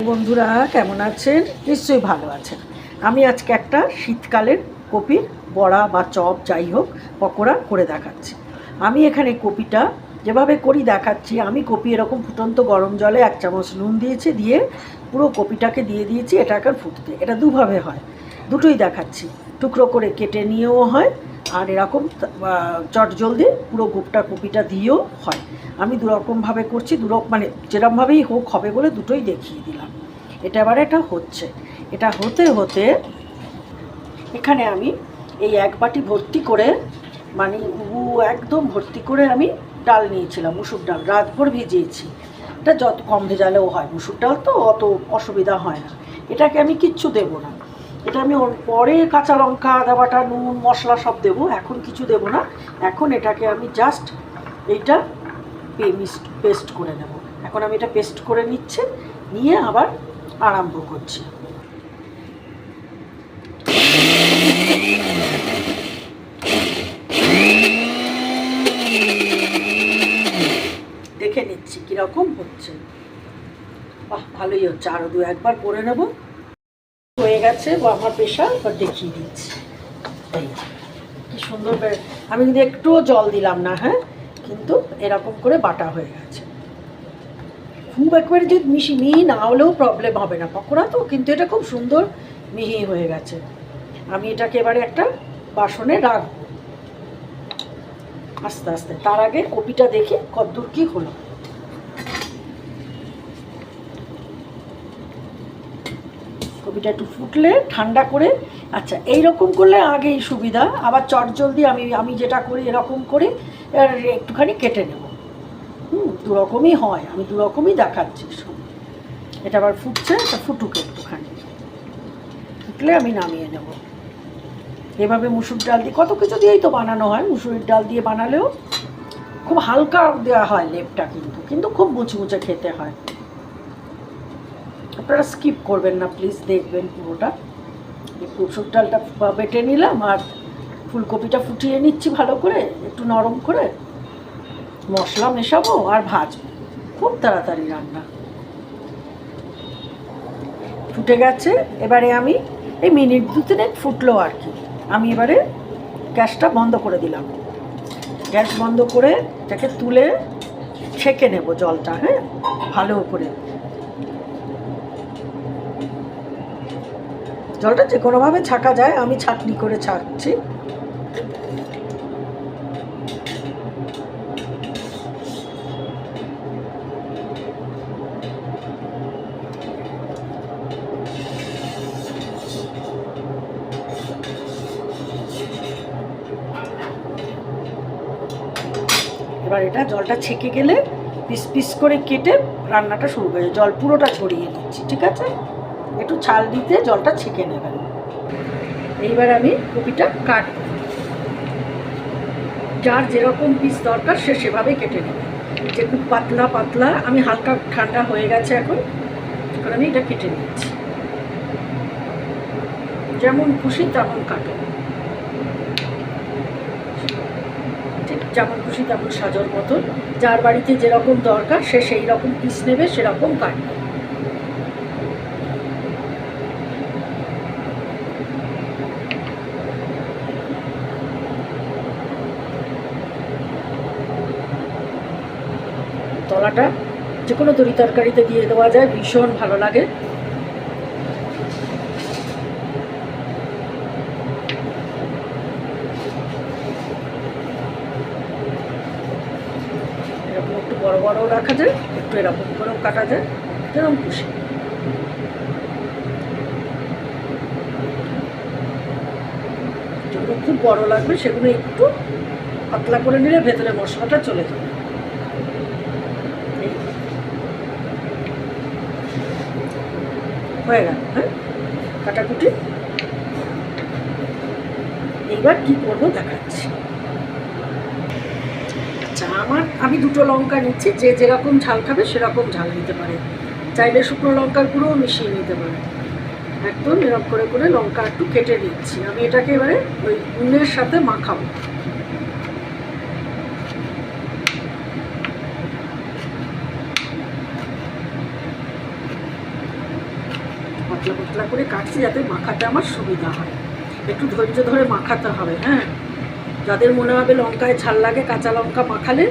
বন্ধুরা, কেমন আছেন? নিশ্চয়ই ভালো আছেন। আমি আজকে একটা শীতকালের কপির বড়া বা চপ, যাই হোক, পকোড়া করে দেখাচ্ছি। আমি এখানে কপিটা যেভাবে করি দেখাচ্ছি, আমি কপি এরকম ফুটন্ত গরম জলে এক চামচ নুন দিয়েছি, দিয়ে পুরো কপিটাকে দিয়ে দিয়েছি এটাকে ফুটতে। এটা দুভাবে হয়। দুটোই দেখাচ্ছি। টুকরো করে কেটে নিয়েও হয় আর এরকম চট জলদি পুরো গোপটা কপিটা দিয়েও হয়। আমি দুরকমভাবে করছি দুরকম মানে যেরকমভাবেই হোক হবে বলে দুটোই দেখিয়ে দিলাম। এটা এবার এটা হচ্ছে। এটা হতে হতে এখানে আমি এই এক বাটি ভর্তি করে মানে একদম ভর্তি করে আমি ডাল নিয়েছিলাম, মুসুর ডাল, রাতভর ভিজিয়েছি। এটা যত কম ভেজালেও হয়, মুসুর ডাল তো অত অসুবিধা হয় না। এটাকে আমি কিচ্ছু দেবো না। এটা আমি পরে কাঁচা লঙ্কা বাটা, নুন, মশলা সব দেবো, এখন কিছু দেবো না। এখন এটাকে আমি জাস্ট এইটা পেস্ট করে নেব। এখন আমি এটা পেস্ট করে নিচ্ছি, নিয়ে আবার আরম্ভ করছি। দেখে নিচ্ছি কীরকম হচ্ছে। বাহ, ভালোই হচ্ছে। আরও দু একবার করে নেব। হয়ে গেছে বা আমার প্রেশার এবার দেখিয়ে দিচ্ছি। কি সুন্দর আমি কিন্তু একটুও জল দিলাম না হ্যাঁ? কিন্তু এরকম করে বাটা হয়ে গেছে। খুব একবারে যদি মিশি মিহি না হলেও প্রবলেম হবে না। পকোড়া তো, কিন্তু এটা খুব সুন্দর মিহি হয়ে গেছে। আমি এটাকে এবারে একটা বাসনে রাখব। আস্তে আস্তে। তার আগে কপিটা দেখি কদ্দূর কি হলো। কপিটা একটু ফুটলে, ঠান্ডা করে। আচ্ছা এই রকম করলে আগেই সুবিধা। আবার চট জলদি আমি আমি যেটা করি এরকম করে একটুখানি কেটে নেব। হুম, দুরকমই হয়। আমি দুরকমই দেখাচ্ছি এটা আবার ফুটছে, এটা ফুটুক একটুখানি। ফুটলে আমি নামিয়ে নেব। এভাবে মুসুর ডাল দিয়ে, কত কিছু দিয়েই তো বানানো হয়। মুসুরির ডাল দিয়ে বানালেও খুব হালকা দেওয়া হয় লেপটা কিন্তু। কিন্তু খুব মুচমুচে খেতে হয়। আপনারা স্কিপ করবেন না প্লিজ দেখবেন পুরোটা। মুসুর ডালটা বেটে নিলাম আর ফুলকপিটা ফুটিয়ে নিচ্ছি ভালো করে, একটু নরম করে। মশলা মেশাবো আর ভাজবো। খুব তাড়াতাড়ি রান্না। ফুটে গেছে, এবারে আমি এই মিনিট দু তিনেক ফুটলো আর কি। আমি এবারে গ্যাসটা বন্ধ করে দিলাম। গ্যাস বন্ধ করে এটাকে তুলে ছেঁকে নেব জলটা হ্যাঁ? ভালো করে। জলটা যে কোনোভাবে ছাকা যায়, আমি ছাঁকনি করে ছাকছি। এবার এটা জলটা ছেঁকে গেলে পিস পিস করে কেটে রান্নাটা শুরু করে, জল পুরোটা ছড়িয়ে দিচ্ছি, ঠিক আছে? একটু ছাল দিতে জলটা ছেঁকে নেবেন। এইবার আমি কপিটা কাটবো। যার যেরকম পিস দরকার সে সেভাবে কেটে নেবে। যে খুব পাতলা পাতলা, আমি হালকা ঠান্ডা হয়ে গেছে এখন এখন আমি এটা কেটে নিচ্ছি। যেমন খুশি তেমন কাটো। ঠিক যেমন খুশি তেমন সাজার মতন। যার বাড়িতে যেরকম দরকার সে সেই রকম পিস নেবে, সেরকম কাটবে। তলাটা যে কোনো তরি তরকারিতে দিয়ে দেওয়া যায়, ভীষণ ভালো লাগে। এরকম একটু বড় বড়ও রাখা যায়, একটু এরকম করেও কাটা যায়, যেরকম খুশি। খুব বড় লাগবে সেগুলো একটু পাতলা করে নিলে ভেতরে মশলাটা চলে যাবে এই। হয়ে গেল হ্যাঁ? কাটাকুটি। এইবার কি করব দেখাচ্ছি। আচ্ছা আমার, আমি দুটো লঙ্কা নিচ্ছি, যে যেরকম ঝাল খাবে সেরকম ঝাল নিতে পারে। চাইলে শুকনো লঙ্কার গুঁড়োও মিশিয়ে নিতে পারে। একদম এরকম করে করে লঙ্কা একটু কেটে নিচ্ছি। আমি এটাকে এবারে ওই নুনের সাথে মাখাবো। পাতলা পাতলা করে কাটছি যাতে মাখাতে আমার সুবিধা হয়। একটু ধৈর্য ধরে মাখাতে হবে হ্যাঁ? যাদের মনে হবে লঙ্কায় ঝাল লাগে, কাঁচা লঙ্কা মাখালে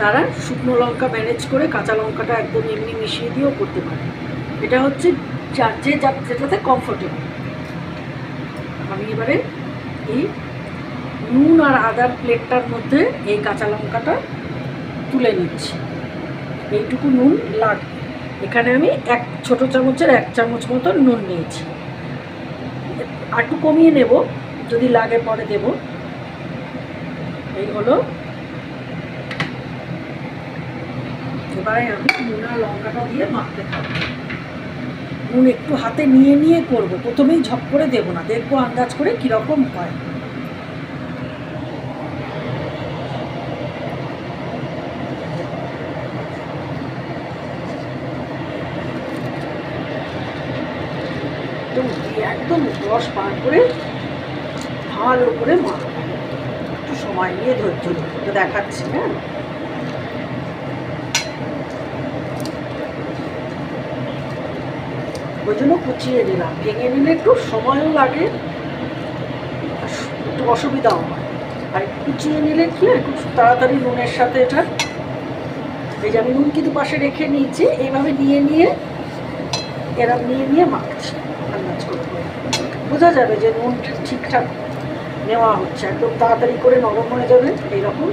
তারা শুকনো লঙ্কা ম্যানেজ করে কাঁচা লঙ্কাটা একদম এমনি মিশিয়ে দিয়েও করতে পারে। এটা হচ্ছে যার যে যার যেটাতে কমফোর্টেবল আমি এবারে এই নুন আর আদার প্লেটটার মধ্যে এই কাঁচা লঙ্কাটা তুলে নিচ্ছি। এইটুকু নুন লাগবে। এখানে আমি এক ছোট চামচের এক চামচ মতো নুন নিয়েছি। একটু কমিয়ে নেব, যদি লাগে পরে দেব। এই হলো। এবারে আমি নুন আর লঙ্কাটা দিয়ে মাখতে থাকব। নুন একটু হাতে নিয়ে নিয়ে করব। প্রথমেই ঝপ করে দেবো না, দেখব আন্দাজ করে কীরকম হয় একদম দিয়ে একদম রস পার করে ভালো করে মাখবো একটু সময় নিয়ে ধৈর্য ধরে তো দেখাচ্ছি হ্যাঁ? ওই জন্য কুচিয়ে নিলাম। ভেঙে নিলে একটু সময়ও লাগে একটু অসুবিধাও হয়। আর কুচিয়ে নিলে কি একটু তাড়াতাড়ি নুনের সাথে এটা এই যে আমি নুন কিন্তু পাশে রেখে নিয়েছি, এইভাবে নিয়ে নিয়ে এরম নিয়ে নিয়ে মাখছি। বোঝা যাবে যে নুন ঠিকঠাক নেওয়া হচ্ছে। একদম তাড়াতাড়ি করে নরম হয়ে যাবে, এইরকম।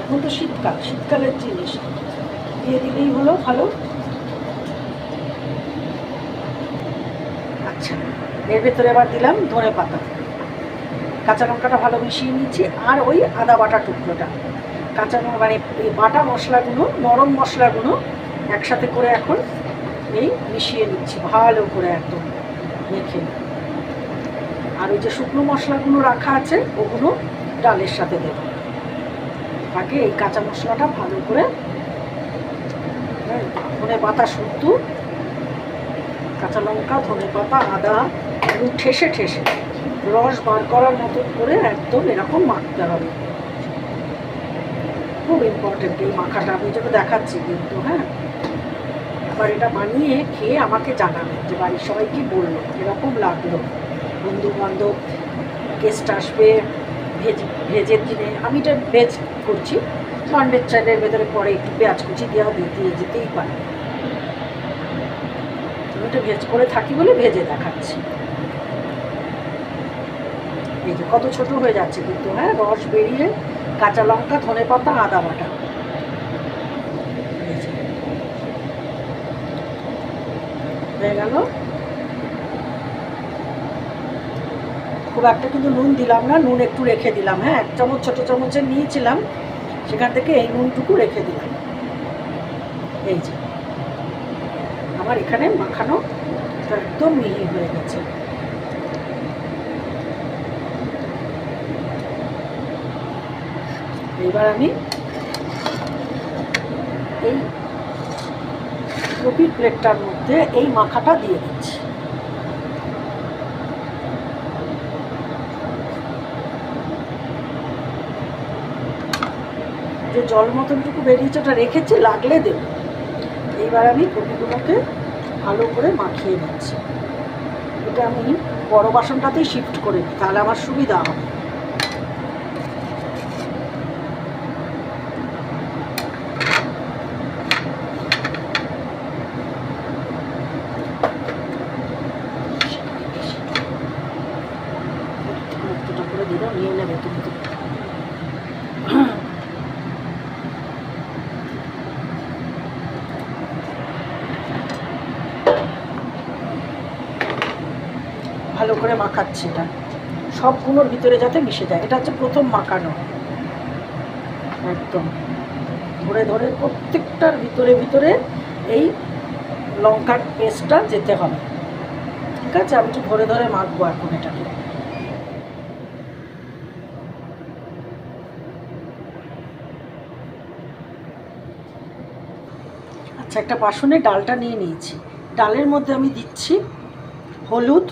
এখন তো শীতকাল, শীতকালের জিনিস। দিয়ে দিলেই হলো ভালো। আচ্ছা এর ভেতরে এবার দিলাম ধনে পাতা। কাঁচা লঙ্কাটা ভালো মিশিয়ে নিচ্ছি আর ওই আদা বাটা টুকরোটা। কাঁচা লঙ্কা মানে এই বাটা মশলাগুলো নরম মশলাগুলো একসাথে করে এখন এই মিশিয়ে নিচ্ছি ভালো করে একদম মেখে। আর ওই যে শুকনো মশলাগুলো রাখা আছে ওগুলো ডালের সাথে দেবো। আগে এই কাঁচা মশলাটা ভালো করে হ্যাঁ, ধনে পাতা শুদ্ধ কাঁচা লঙ্কা, ধনে পাতা, আদা এবং ঠেসে ঠেসে। রস বার করার মতন করে একদম এরকম মাখতে হবে। খুব ইম্পর্টেন্ট এই মাখাটা। আমি যেটা দেখাচ্ছি কিন্তু হ্যাঁ? এবার এটা বানিয়ে খেয়ে আমাকে জানাবে যে বাড়ির সবাই কি বলল? এরকম লাগল। বন্ধু বান্ধব গেস্ট আসবে ভেজ, ভেজের দিনে। আমি এটা ভেজ করছি। ননভেজ চাইলের ভেতরে পরে একটু পেঁয়াজ কুচি দেওয়া দিয়ে যেতেই পারে। এটা ভেজ করে থাকি বলে ভেজে দেখাচ্ছি। এই যে কত ছোট হয়ে যাচ্ছে কিন্তু হ্যাঁ রস বেরিয়ে কাঁচা লঙ্কা, ধনে পাতা, আদা বাটা। হয়ে গেল। খুব একটা কিন্তু নুন দিলাম না, নুন একটু রেখে দিলাম হ্যাঁ এক চামচ, ছোটো চামচের নিয়েছিলাম, সেখান থেকে এই নুনটুকু রেখে দিলাম। এই যে। আমার এখানে মাখানো একদম মিহি হয়ে গেছে। এবার আমি এই কপির প্লেটটার মধ্যে এই মাখাটা দিয়ে দিচ্ছি। যে জল মতনটুকু বেরিয়েছে ওটা রেখেছি, লাগলে দেবো। এইবার আমি কপিগুলোকে ভালো করে মাখিয়ে নিচ্ছি। এটা আমি বড় বাসনটাতেই শিফট করে নিই, তাহলে আমার সুবিধা হবে। করে নিয়ে নেবে তুমি তো ভালো করে মাখাচ্ছি এটা। সবগুলোর ভিতরে যাতে মিশে যায়। এটা হচ্ছে প্রথম মাখানো। একদম। ধরে ধরে প্রত্যেকটার ভিতরে ভিতরে এই লঙ্কার পেস্টটা যেতে হবে। ঠিক আছে? আমি একটু ধরে ধরে মাখবো এখন এটাকে। আচ্ছা একটা বাসনে ডালটা নিয়ে নিয়েছি। ডালের মধ্যে আমি দিচ্ছি হলুদ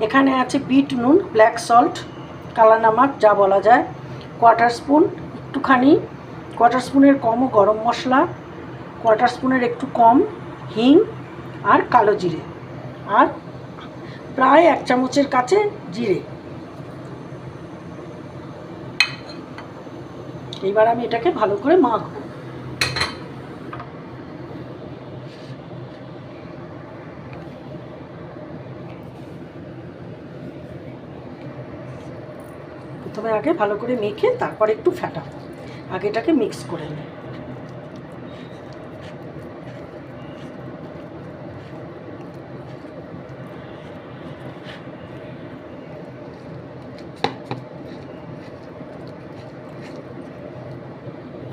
এখানে আছে বিট নুন, ব্ল্যাক সল্ট কালা নামাক যা বলা যায়। কোয়ার্টার স্পুন, একটুখানি। কোয়ার্টার স্পুনের কমও গরম মশলা। কোয়ার্টার স্পুনের একটু কম, হিং আর কালো জিরে। আর প্রায় এক চামচের কাছে জিরে। এইবার আমি এটাকে ভালো করে মাখবো। প্রথমে আগে ভালো করে মেখে তারপর একটু ফ্যাটাবো আগে এটাকে মিক্স করে নিই।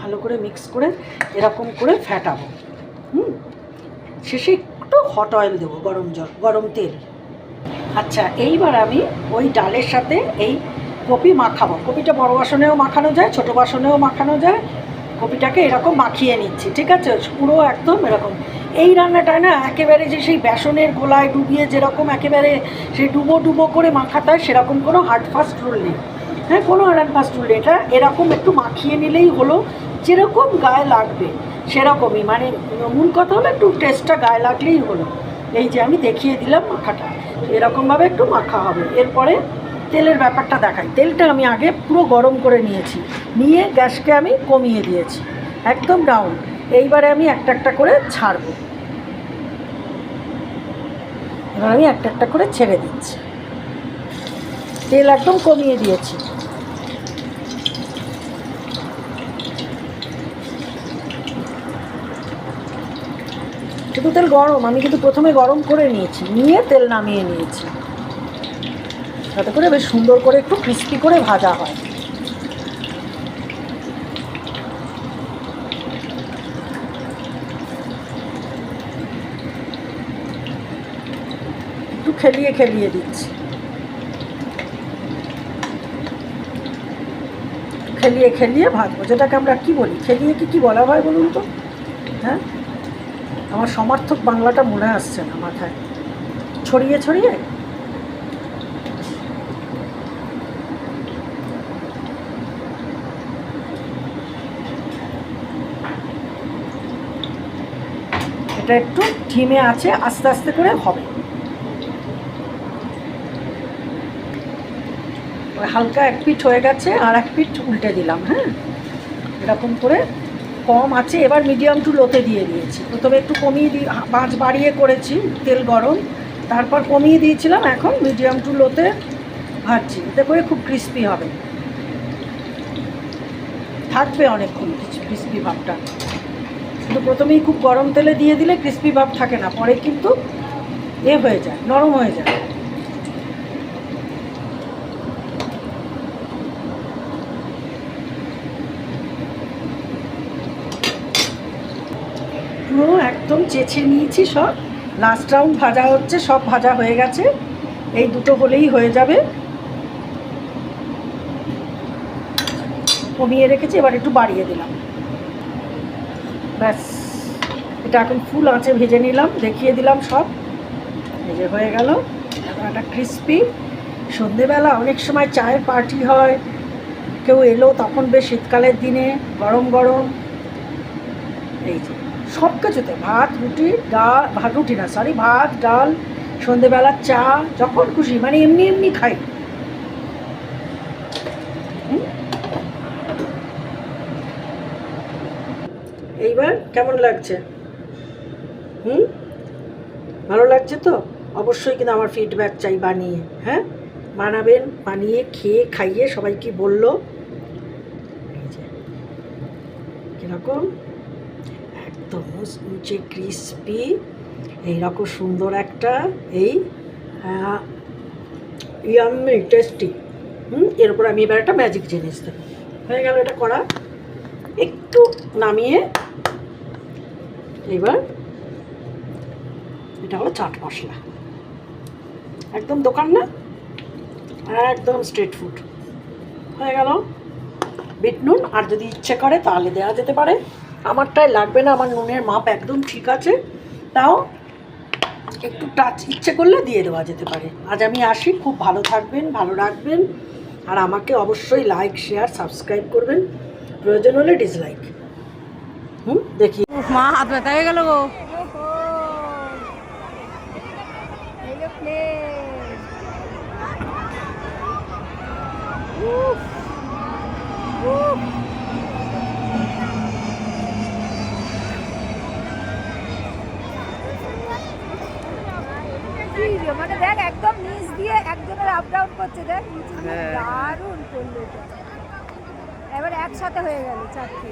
ভালো করে মিক্স করে এরকম করে ফ্যাটাবো হুম? শেষে একটু হট অয়েল দেবো, গরম জল, গরম তেল। আচ্ছা এইবার আমি ওই ডালের সাথে এই কপি মাখাবো। কপিটা বড় বাসনেও মাখানো যায়, ছোট বাসনেও মাখানো যায়। কপিটাকে এরকম মাখিয়ে নিচ্ছি, ঠিক আছে? পুরো একদম এরকম। এই রান্নাটা না একেবারে যে সেই বেসনের গোলায় ডুবিয়ে যেরকম একেবারে সেই ডুবো ডুবো করে মাখাতে হয়, সেরকম কোনো হার্ড ফাস্ট রুল নেই। হ্যাঁ কোনো হার্ড ফাস্ট রুল নেই। এটা এরকম একটু মাখিয়ে নিলেই হলো, যেরকম গায়ে লাগবে, সেরকমই। মানে মূল কথা হলো একটু টেস্টটা গায়ে লাগলেই হলো। এই যে আমি দেখিয়ে দিলাম মাখাটা, এরকমভাবে একটু মাখা হবে। এরপরে তেলের ব্যাপারটা দেখাই। তেলটা আমি আগে পুরো গরম করে নিয়েছি। নিয়ে গ্যাসকে আমি কমিয়ে দিয়েছি। একদম ডাউন এইবারে আমি একটা একটা করে ছাড়বো। এবার আমি একটা একটা করে ছেড়ে দিচ্ছি। তেল একদম কমিয়ে দিয়েছি। শুধু তেল গরম, আমি কিন্তু প্রথমে গরম করে নিয়েছি। নিয়ে তেল নামিয়ে নিয়েছি। যাতে করে বেশ সুন্দর করে একটু ক্রিস্পি করে ভাজা হয়। একটু খেলিয়ে খেলিয়ে দিচ্ছি। খেলিয়ে খেলিয়ে ভাজবো, যেটাকে আমরা কি বলি? খেলিয়ে কি কি বলা হয় বলুন তো? হ্যাঁ? আমার সমার্থক বাংলাটা মনে আসছে না মাথায়। ছড়িয়ে ছড়িয়ে? এটা একটু ঢিমে আছে, আস্তে আস্তে করে হবে। হালকা এক পিঠ হয়ে গেছে, আর এক পিঠ উল্টে দিলাম হ্যাঁ? এরকম করে কম আছে, এবার মিডিয়াম টু লোতে দিয়ে দিয়েছি। প্রথমে একটু কমিয়ে দিয়ে মাছ বাড়িয়ে করেছি, তেল গরম। তারপর কমিয়ে দিয়েছিলাম, এখন মিডিয়াম টু লোতে ভাজছি। এতে করে খুব ক্রিস্পি হবে। থাকবে অনেকক্ষণ ক্রিস্পি ভাবটা। কিন্তু প্রথমেই খুব গরম তেলে দিয়ে দিলে ক্রিস্পি ভাব থাকে না, পরে কিন্তু এ হয়ে যায়, নরম হয়ে যায়। পুরো একদম চেঁচে নিয়েছি সব লাস্ট রাউন্ড ভাজা হচ্ছে, সব ভাজা হয়ে গেছে, এই দুটো হলেই হয়ে যাবে। কমিয়ে রেখেছি, এবার একটু বাড়িয়ে দিলাম। এটা এখন ফুল আঁচে ভেজে নিলাম, দেখিয়ে দিলাম সব। ভেজে হয়ে গেল। এখন একটা ক্রিস্পি সন্ধেবেলা অনেক সময় চায়ের পার্টি হয়। কেউ এলো তখন বেশ শীতকালের দিনে, গরম গরম। এই যে, সব কিছুতে ভাত, রুটি, ডাল ভাত রুটি না সরি ভাত, ডাল, সন্ধেবেলার চা, যখন খুশি মানে এমনি এমনি খাই? এইবার কেমন লাগছে? হুম? ভালো লাগছে তো? অবশ্যই কিন্তু আমার ফিডব্যাক চাই বানিয়ে হ্যাঁ? বানাবেন, বানিয়ে, খেয়ে, খাইয়ে সবাইকে বলল? কীরকম? একদম মুচমুচে ক্রিসপি এইরকম সুন্দর একটা, এই ইয়াম্মি টেস্টি হুম? এর উপর আমি এবার একটা ম্যাজিক জিনিস দেবো। হয়ে গেল এটা করা। একটু নামিয়ে এবার এটা হলো চাট মশলা। একদম দোকান না? একদম স্ট্রিট ফুড হয়ে গেল। বিট নুন, আর যদি ইচ্ছে করে তাহলে দেওয়া যেতে পারে। আমারটাই লাগবে না, আমার নুনের মাপ একদম ঠিক আছে। তাও একটু টাচ ইচ্ছে করলে দিয়ে দেওয়া যেতে পারে। আজ আমি আসি, খুব ভালো থাকবেন, ভালো রাখবেন। আর আমাকে অবশ্যই লাইক শেয়ার সাবস্ক্রাইব করবেন। প্রয়োজন হলে ডিসলাইক হুম, দেখি। মা, হাত ব্যথা হয়ে গেল গো। মানে দেখ একদম নিচ দিয়ে একজনের আপ ডাউন করছে দেখ হ্যাঁ। দারুণ করল। এবার একসাথে হয়ে গেল চারটে।